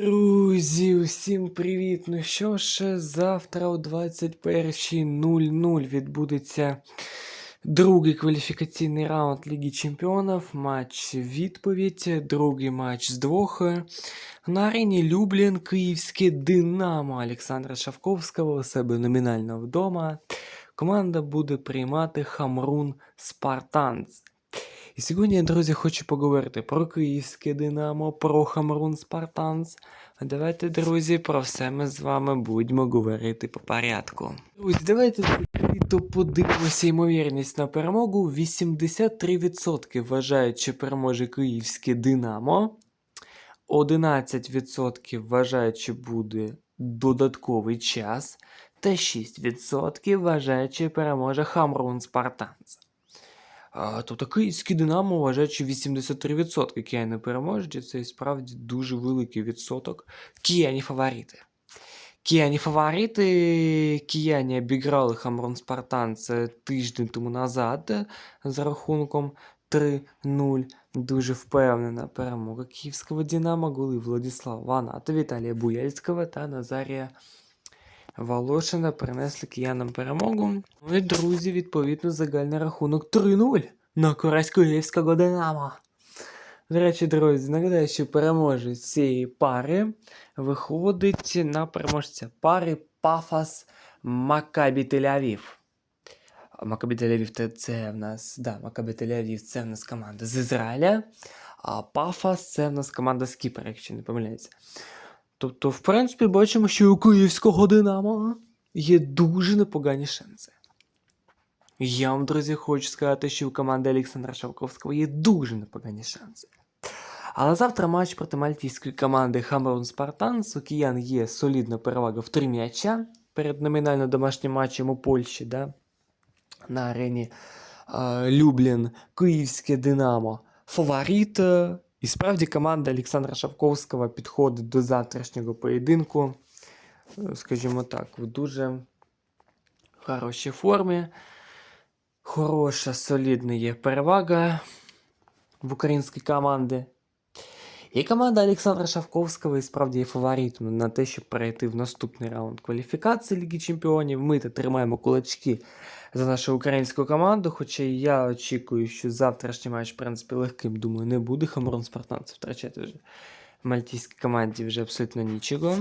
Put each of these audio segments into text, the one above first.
Друзі, усім привіт! Ну що ж, завтра о 21.00 відбудеться другий кваліфікаційний раунд Ліги Чемпіонів. Матч відповідь, другий матч з двох. На арені Люблін, Київське Динамо Олександра Шавковського у себе номінально вдома. Команда буде приймати Хамрун Спартанц. І сьогодні, друзі, хочу поговорити про київське Динамо, про Хамрун Спартанс. Давайте, друзі, про все ми з вами будемо говорити по порядку. Друзі, давайте то подивимося ймовірність на перемогу. 83% вважають, що переможе київське Динамо. 11% вважають, що буде додатковий час. Та 6% вважають, що переможе Хамрун Спартанс. А, тобто київський Динамо вважає, що 83% кияни переможуть, і це і справді дуже великий відсоток. Кияні фаворити. Кияні фаворити, кияні обіграли Хамрон Спартан це тиждень тому назад за рахунком 3-0. Дуже впевнена перемога київського Динамо. Голи Владислава Ваната, Віталія Буяльського та Назарія Волошина принесли киянам перемогу. Ну і друзі, відповідно, загальний рахунок 3-0 на користь київського Динамо. До речі, друзі, нагадаю, що переможець цієї пари виходить на переможця пари Пафас Макабі Тель-Авів. Макабі Тель-Авів це в нас, да, Макабі Тель-Авів це в нас команда з Ізраїля, а Пафас це в нас команда з Кіпра, якщо не помиляється. Тобто, в принципі, бачимо, що у київського Динамо є дуже непогані шанси. Я вам, друзі, хочу сказати, що у команди Олександра Шавковського є дуже непогані шанси. Але завтра матч проти мальтійської команди Хамрон Спартанс. У киян є солідна перевага в три м'яча перед номінально домашнім матчем у Польщі, да? на арені е, Люблін, Київське Динамо. Фаворит. І справді команда Олександра Шавковського підходить до завтрашнього поєдинку, е, скажімо так, в дуже хорошій формі. Хороша, солідна є перевага в українській команді. І команда Олександра Шавковського і справді є фаворитом на те, щоб перейти в наступний раунд кваліфікації Ліги Чемпіонів. Ми тримаємо кулачки за нашу українську команду. Хоча я очікую, що завтрашній матч, в принципі, легким, думаю, не буде. Хамрон Спартанцев втрачати вже в мальтійській команді вже абсолютно нічого.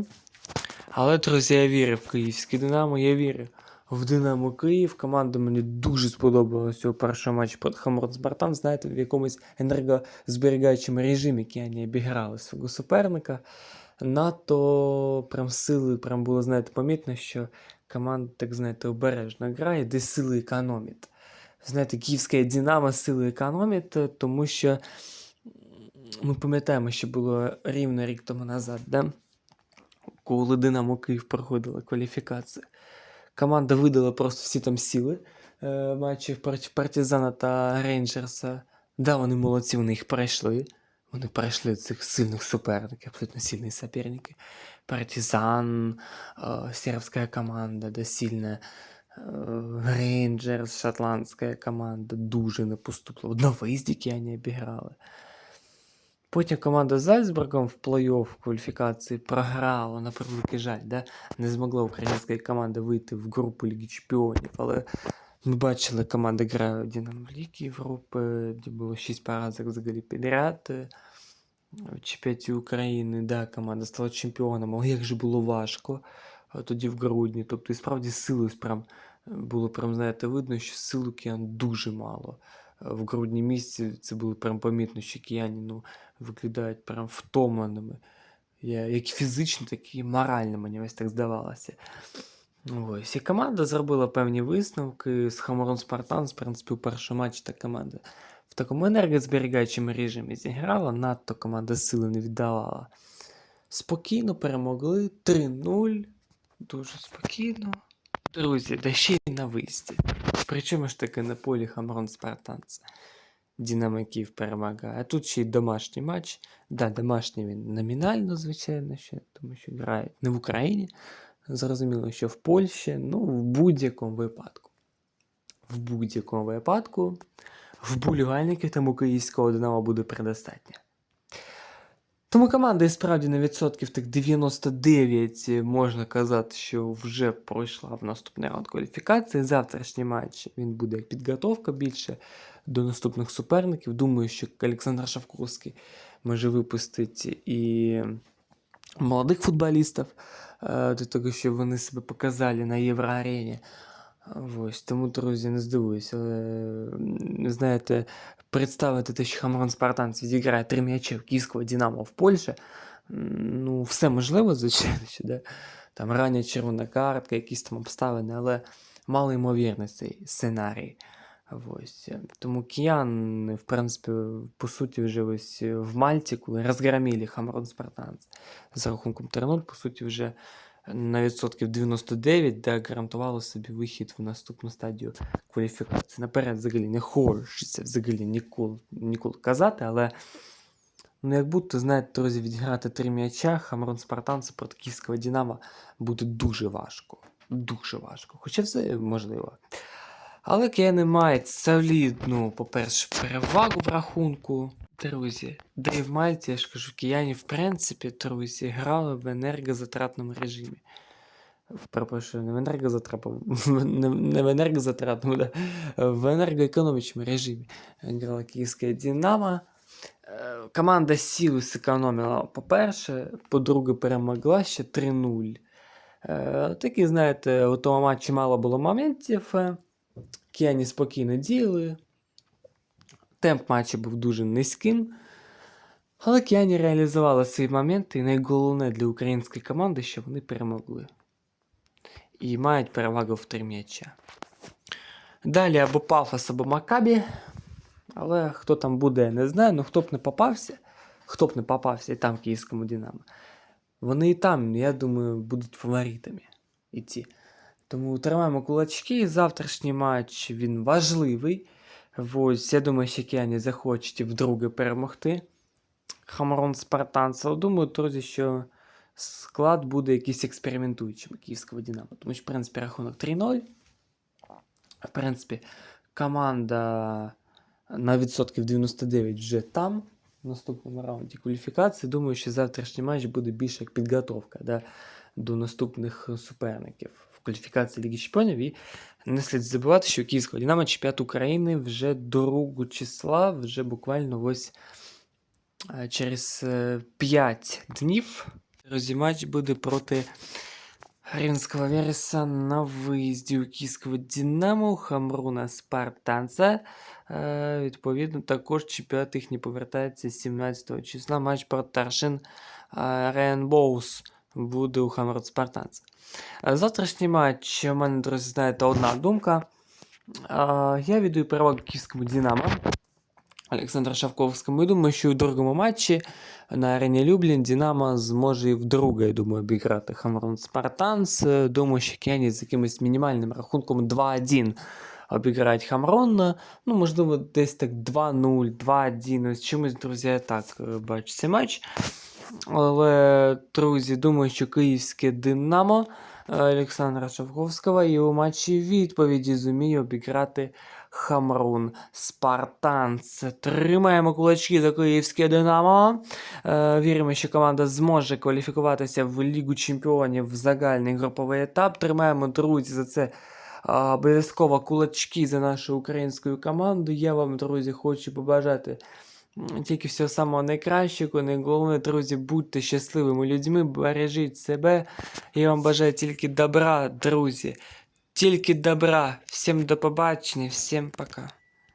Але, друзі, я вірю в київське Динамо, я вірю в Динамо Київ. Команда мені дуже сподобалася у першому матчі проти Хамрон Спартан. Знаєте, в якомусь енергозберігаючому режимі, який вони обіграли свого суперника. Надто прям сили, прям було, знаєте, помітно, що команда, так знаєте, обережно грає, де сили економить. Знаєте, київська Динамо сили економить, тому що ми пам'ятаємо, що було рівно рік тому назад, да? коли Динамо Київ проходила кваліфікацію. Команда видала просто всі там сили е, матчів проти Партизана та Рейнджерса. Да, вони молодці, вони їх пройшли. Вони пройшли цих сильних суперників, абсолютно сильні суперники. Партизан, э, сербская команда, да, сильная. Э, Рейнджерс, шотландська команда, дуже не поступила. На виїзді вони обіграли. Потім команда з Зальцбургом в плей-офф кваліфікації програла, на превеликий жаль, да? не змогла українська команда вийти в групу Ліги Чемпіонів, але ми бачили, команда грає Динамо Ліги Європи, де було 6 поразок взагалі підряд. Е, В чемпіонаті України, да, команда стала чемпіоном, але як же було важко тоді в грудні. Тобто, і справді сили прям е, було прям, знаєте, видно, що сил у киян дуже мало. Е, В грудні місяці це було прям помітно, що кияні ну, виглядають прям втомленими. Як фізично, так і морально, мені ось так здавалося. Ось. І команда зробила певні висновки з Хаморон Спартан, в принципі, у першому матчі та команда в такому енергозберігаючому режимі зіграла, надто команда сили не віддавала. Спокійно перемогли 3-0. Дуже спокійно. Друзі, да ще й на виїзді. Причому ж таки на полі Хамрон Спартанц. Динамо Київ перемагає. А тут ще й домашній матч. Да, домашній він номінально, звичайно, ще, тому що грають не в Україні. Зрозуміло, що в Польщі, ну, в будь-якому випадку. В будь-якому випадку вболівальників тому київського Динамо буде предостатньо. Тому команда і справді на відсотків так 99 можна казати, що вже пройшла в наступний раунд кваліфікації. Завтрашній матч він буде як підготовка більше до наступних суперників. Думаю, що Олександр Шавковський може випустити і молодих футболістів е, до того, щоб вони себе показали на Євроарені. Ось, тому, друзі, не здивуюся, знаєте, представити те, що Хамрон Спартанці зіграє три м'ячі в київського Динамо в Польщі, ну, все можливо, звичайно, да? там рання червона картка, якісь там обставини, але мало ймовірний цей сценарій. Ось. Тому киян, в принципі, по суті, вже ось в Мальті, коли розгромили Хамрон Спартанці з рахунком 3-0, по суті, вже на відсотків 99, де гарантували собі вихід в наступну стадію кваліфікації. Наперед взагалі не хочеться взагалі ніколи, ніколи казати, але ну, як будто, знаєте, друзі, відіграти три м'яча Хамрон Спартанці проти київського Динамо буде дуже важко. Дуже важко. Хоча все можливо. Але кияни мають солідну, по-перше, перевагу в рахунку. Друзі, де і в Мальті, я ж кажу, кияні, в принципі, друзі, грали в енергозатратному режимі. Перепрошую, не в енергозатратному, не, не в енергозатратному, да, в енергоекономічному режимі. Грала київська Динамо. Е, Команда сіли зекономила, по-перше, по-друге, перемогла ще 3-0. Е, Такі, знаєте, у тому матчі мало було моментів. е, Кияні спокійно діяли. Темп матчу був дуже низьким. Але кияні реалізували свої моменти, і найголовне для української команди, що вони перемогли. І мають перевагу в три м'яча. Далі або Пафос, або Макабі. Але хто там буде, я не знаю. Ну хто б не попався, хто б не попався і там київському Динамо. Вони і там, я думаю, будуть фаворитами іти. Тому тримаємо кулачки. Завтрашній матч він важливий. Ось, я думаю, кияні захочуть вдруге перемогти. Хамрон Спартанцев. Думаю, друзі, що склад буде якийсь експериментуючим київського Динамо. Тому що, в принципі, рахунок 3-0. В принципі, команда на відсотків 99 вже там. В наступному раунді кваліфікації. Думаю, що завтрашній матч буде більше як підготовка да, до наступних суперників кваліфікації Ліги Чемпіонів. І не слід забувати, що Київського Динамо чемпіонат України вже 2 числа, вже буквально ось е, через 5 днів. Друзі, матч буде проти Рівненського Вереса на виїзді у Київського Динамо, Хамруна Спартанця. Е, Відповідно, також чемпіонат їхній повертається 17 числа. Матч проти Таршин Рейнбоус буде у Хамрун Спартанця. Е, Завтрашній матч у мене, друзі, знаєте, одна думка. Е, Я віддаю перевагу київському Динамо. Олександру Шавковському. І думаю, що у другому матчі на арені Люблін Динамо зможе і вдруге, я думаю, обіграти Хамрун Спартанс. Е, Думаю, що кияні з якимось мінімальним рахунком 2-1 обіграють Хамрон. Ну, можливо, десь так 2-0, 2-1. Ось чимось, друзі, я так е, бачу цей матч. Але, друзі, думаю, що київське Динамо е, Олександра Шавковського і у матчі відповіді зуміє обіграти Хамрун Спартанц. Тримаємо кулачки за київське Динамо. Е, Віримо, що команда зможе кваліфікуватися в Лігу Чемпіонів в загальний груповий етап. Тримаємо, друзі, за це. Обов'язково кулачки за нашу українську команду. Я вам, друзі, хочу побажати тільки всього самого найкращого. Найголовніше, друзі, будьте щасливими людьми, бережіть себе. Я вам бажаю тільки добра, друзі. Тільки добра. Всім до побачення, всім пока.